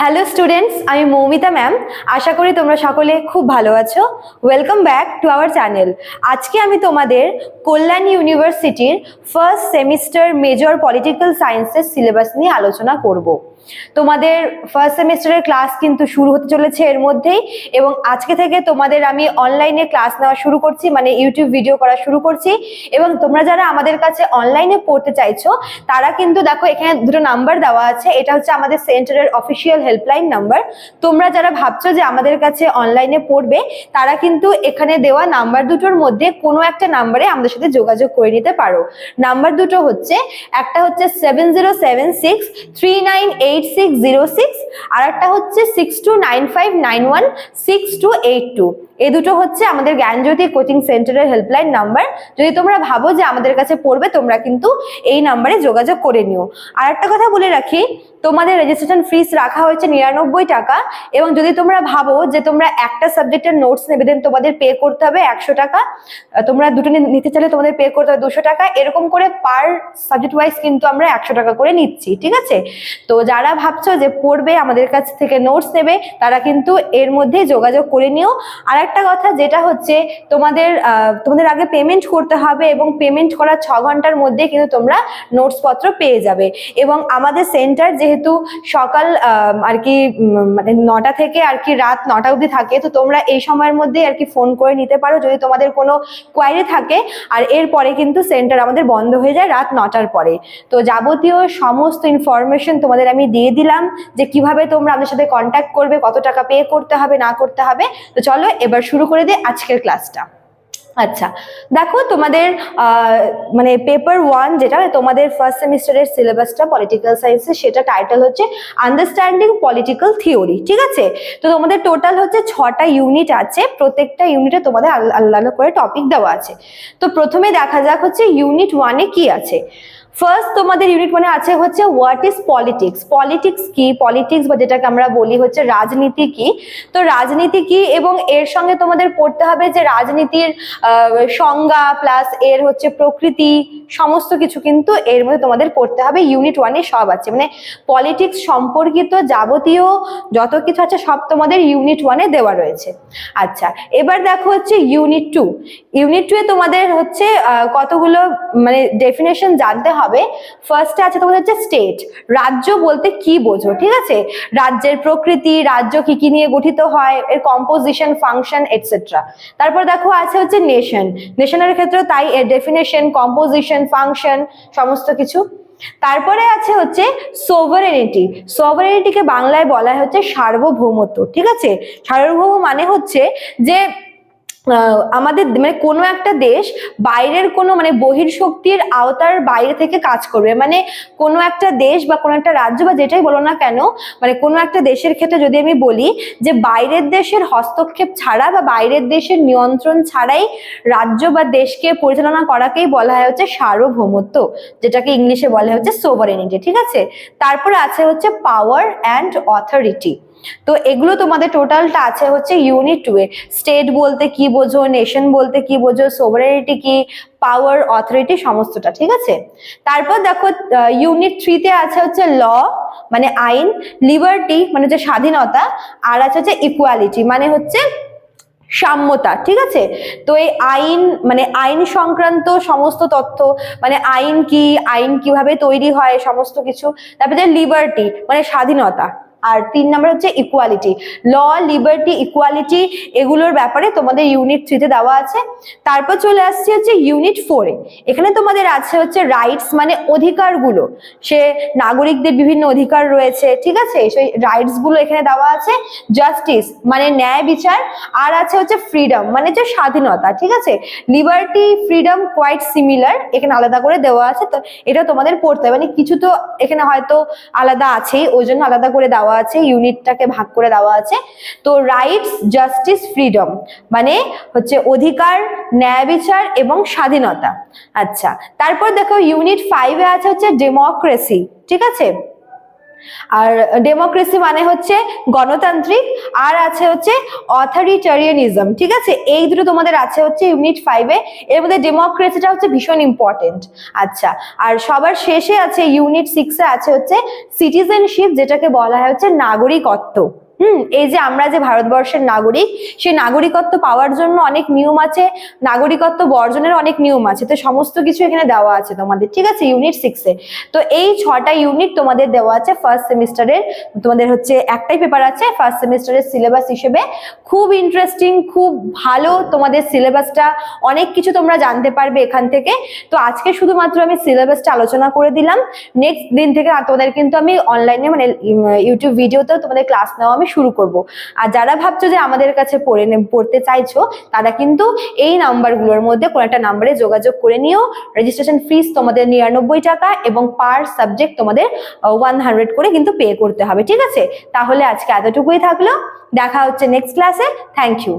Hello students আমি Moumita ma'am আশা করি তোমরা সকলে খুব ভালো আছো। Welcome back to our channel আজকে আমি তোমাদের কল্যাণ ইউনিভার্সিটির ফার্স্ট সেমিস্টার মেজর পলিটিক্যাল সায়েন্সের সিলেবাস নিয়ে আলোচনা করব। তোমাদের ফার্স্ট সেমিস্টারের ক্লাস কিন্তু শুরু হতে চলেছে এর মধ্যেই এবং আজকে থেকে তোমাদের আমি অনলাইনে ক্লাস নেওয়া শুরু করছি মানে ইউটিউব ভিডিও করা শুরু করছি এবং তোমরা যারা আমাদের কাছে অনলাইনে পড়তে চাইছো, তারা কিন্তু দেখো এখানে দুটো নাম্বার দেওয়া আছে। এটা হচ্ছে আমাদের সেন্টারের অফিসিয়াল হেল্পলাইন নাম্বার তোমরা যারা ভাবছ যে আমাদের কাছে অনলাইনে পড়বে, তারা কিন্তু এখানে দেওয়া নাম্বার দুটোর মধ্যে কোনো একটা নাম্বারে আমাদের সাথে যোগাযোগ করে নিতে পারো। নাম্বার দুটো হচ্ছে, একটা হচ্ছে seven zero seven six three nine eight six zero six আর একটা হচ্ছে six two nine five nine one six two eight two এই দুটো হচ্ছে আমাদের জ্ঞানজ্যোতি কোচিং সেন্টারের হেল্পলাইন নাম্বার যদি তোমরা ভাবো যে আমাদের কাছে পড়বে, তোমরা কিন্তু এই নাম্বারে যোগাযোগ করে নিও। আর একটা কথা বলে রাখি, তোমাদের রেজিস্ট্রেশন ফিস রাখা হয়েছে নিরানব্বই টাকা এবং যদি তোমরা ভাবো যে তোমরা একটা সাবজেক্টের নোটস নেবে দেন তোমাদের পে করতে হবে একশো টাকা। তোমরা দুটো নিতে চাইলে তোমাদের পে করতে হবে দুশো টাকা। এরকম করে পার সাবজেক্ট ওয়াইজ কিন্তু আমরা একশো টাকা করে নিচ্ছি, ঠিক আছে? তো যারা ভাবছ যে পড়বে, আমাদের কাছ থেকে নোটস নেবে, তারা কিন্তু এর মধ্যে যোগাযোগ করে নিও। আর একটা কথা যেটা হচ্ছে, তোমাদের তোমাদের আগে পেমেন্ট করতে হবে এবং পেমেন্ট করার ছ ঘণ্টার মধ্যে কিন্তু তোমরা নোটস পত্র পেয়ে যাবে। এবং আমাদের সেন্টার যেহেতু সকাল আর কি মানে নটা থেকে আর কি রাত নটা অবধি থাকে, তো তোমরা এই সময়ের মধ্যে আর কি ফোন করে নিতে পারো যদি তোমাদের কোনো কোয়ারি থাকে। আর এরপরে কিন্তু সেন্টার আমাদের বন্ধ হয়ে যায় রাত নটার পরে। তো যাবতীয় সমস্ত ইনফরমেশন তোমাদের আমি দিয়ে দিলাম যে কীভাবে তোমরা আমাদের সাথে কন্ট্যাক্ট করবে, কত টাকা পে করতে হবে, না করতে হবে। তো চলো এবার শুরু করে দিই আজকের ক্লাসটা আচ্ছা দেখো তোমাদের মানে পেপার ওয়ান যেটা তোমাদের ফার্স্ট সেমিস্টারের সিলেবাসটা পলিটিক্যাল সায়েন্সের সেটা টাইটেল হচ্ছে আন্ডারস্ট্যান্ডিং পলিটিক্যাল থিওরি ঠিক আছে? তো তোমাদের টোটাল হচ্ছে ছটা ইউনিট আছে, প্রত্যেকটা ইউনিটে তোমাদের আল- আলাদা করে টপিক দেওয়া আছে। তো প্রথমে দেখা যাক হচ্ছে ইউনিট ওয়ানে কি আছে। ফার্স্ট তোমাদের ইউনিট মানে আছে হচ্ছে হোয়াট ইজ পলিটিক্স পলিটিক্স কি? পলিটিক্স বা যেটাকে আমরা বলি হচ্ছে রাজনীতি কি? তো রাজনীতি কি? এবং এর সঙ্গে তোমাদের পড়তে হবে যে রাজনীতির সংজ্ঞা প্লাস এর হচ্ছে প্রকৃতি, সমস্ত কিছু কিন্তু এর মধ্যে তোমাদের পড়তে হবে। ইউনিট ওয়ানে সব আছে। মানে পলিটিক্স সম্পর্কিত যাবতীয় যত কিছু আছে সব তোমাদের ইউনিট ওয়ানে দেওয়া রয়েছে। আচ্ছা এবার দেখো হচ্ছে ইউনিট টু ইউনিট টু এ তোমাদের হচ্ছে কতগুলো মানে ডেফিনেশন জানতে হবে ফার্স্টে আছে তোমাদের হচ্ছে স্টেট রাজ্য বলতে কি বোঝো, ঠিক আছে? রাজ্যের প্রকৃতি, রাজ্য কি কি নিয়ে গঠিত হয়, এর কম্পোজিশন ফাংশন এটসেট্রা তারপর দেখো আছে হচ্ছে নেশন নেশনের ক্ষেত্রে তাই এর ডেফিনেশন কম্পোজিশন ফাংশন সমস্ত কিছু। তারপরে আছে হচ্ছে সোভারেনিটি সোভারেনিটিকে বাংলায় বলা হচ্ছে সার্বভৌমত্ব, ঠিক আছে? সার্বভৌম মানে হচ্ছে যে আমাদের মানে কোনো একটা দেশ বাইরের কোনো মানে বহির্শক্তির আওতার বাইরে থেকে কাজ করবে। মানে কোনো একটা দেশ বা কোনো একটা রাজ্য বা যেটাই বলো না কেন মানে কোনো একটা দেশের ক্ষেত্রে যদি আমি বলি যে বাইরের দেশের হস্তক্ষেপ ছাড়া বা বাইরের দেশের নিয়ন্ত্রণ ছাড়াই রাজ্য বা দেশকে পরিচালনা করাকেই বলা হয় হচ্ছে সার্বভৌমত্ব, যেটাকে ইংলিশে বলা হচ্ছে সোভারেনিটি ঠিক আছে? তারপরে আছে হচ্ছে পাওয়ার অ্যান্ড অথরিটি তো এগুলো তোমাদের টোটালটা আছে হচ্ছে ইউনিট টু এ। স্টেট বলতে কি বোঝো নেশন বলতে কি বোঝো সোভারেনিটি কি পাওয়ার অথরিটি সমস্তটা, ঠিক আছে? তারপর দেখো ইউনিট থ্রিতে আছে হচ্ছে ল মানে আইন লিবার্টি মানে হচ্ছে স্বাধীনতা, আর আছে হচ্ছে ইকুয়ালিটি মানে হচ্ছে সাম্যতা, ঠিক আছে? তো এই আইন মানে আইন সংক্রান্ত সমস্ত তথ্য মানে আইন কি, আইন কীভাবে তৈরি হয়, সমস্ত কিছু, তারপরে লিবার্টি মানে স্বাধীনতা আর তিন নম্বর হচ্ছে ইকুয়ালিটি ল লিবার্টি ইকুয়ালিটি এগুলোর ব্যাপারে তোমাদের ইউনিট থ্রিতে দেওয়া আছে। তারপর চলে আসছে হচ্ছে ইউনিট ফোরে এখানে তোমাদের আছে হচ্ছে রাইটস মানে অধিকারগুলো। সে নাগরিকদের বিভিন্ন অধিকার রয়েছে, ঠিক আছে? সেই রাইটসগুলো এখানে দেওয়া আছে। জাস্টিস মানে ন্যায় বিচার, আর আছে হচ্ছে ফ্রিডম মানে যে স্বাধীনতা, ঠিক আছে? লিবার্টি ফ্রিডম কোয়াইট সিমিলার এখানে আলাদা করে দেওয়া আছে। তো এটা তোমাদের পড়তে মানে কিছু তো এখানে হয়তো আলাদা আছেই, ওই জন্য আলাদা করে দেওয়া আছে, ইউনিটটাকে ভাগ করে দেওয়া আছে। তো রাইটস জাস্টিস ফ্রিডম মানে হচ্ছে অধিকার, ন্যায় বিচার এবং স্বাধীনতা। আচ্ছা তারপর দেখো ইউনিট ফাইভে আছে হচ্ছে ডেমোক্রেসি ঠিক আছে? আর ডেমোক্রেসি মানে হচ্ছে গণতান্ত্রিক, আর আছে হচ্ছে অথরিটারিয়ানিজম ঠিক আছে? এই দুটো তোমাদের আছে হচ্ছে ইউনিট ফাইভে এর মধ্যে ডেমোক্রেসিটা হচ্ছে ভীষণ ইম্পর্টেন্ট আচ্ছা আর সবার শেষে আছে ইউনিট সিক্সে আছে হচ্ছে সিটিজেনশিপ যেটাকে বলা হয় হচ্ছে নাগরিকত্ব। হুম, এই যে আমরা যে ভারতবর্ষের নাগরিক, সেই নাগরিকত্ব পাওয়ার জন্য অনেক নিয়ম আছে, নাগরিকত্ব বর্জনের অনেক নিয়ম আছে, তো সমস্ত কিছু এখানে দেওয়া আছে তোমাদের, ঠিক আছে? ইউনিট সিক্সে তো এই ছটা ইউনিট তোমাদের দেওয়া আছে ফার্স্ট সেমিস্টারের তোমাদের হচ্ছে একটাই পেপার আছে ফার্স্ট সেমিস্টারের সিলেবাস হিসেবে। খুব ইন্টারেস্টিং খুব ভালো তোমাদের সিলেবাসটা অনেক কিছু তোমরা জানতে পারবে এখান থেকে। তো আজকে শুধুমাত্র আমি সিলেবাসটা আলোচনা করে দিলাম। নেক্সট দিন থেকে তোমাদের কিন্তু আমি অনলাইনে মানে ইউটিউব ভিডিওতেও তোমাদের ক্লাস নেওয়া আমি শুরু করব। আর যারা ভাবছ যে আমাদের কাছে পড়ে পড়তে চাইছো, তারা কিন্তু এই নাম্বারগুলোর মধ্যে কোনো একটা নাম্বারে যোগাযোগ করে নিও। রেজিস্ট্রেশন ফিস তোমাদের নিরানব্বই টাকা এবং পার সাবজেক্ট তোমাদের ওয়ান হান্ড্রেড করে কিন্তু পে করতে হবে, ঠিক আছে? তাহলে আজকে এতটুকুই থাকল। দেখা হচ্ছে নেক্সট ক্লাসে থ্যাংক ইউ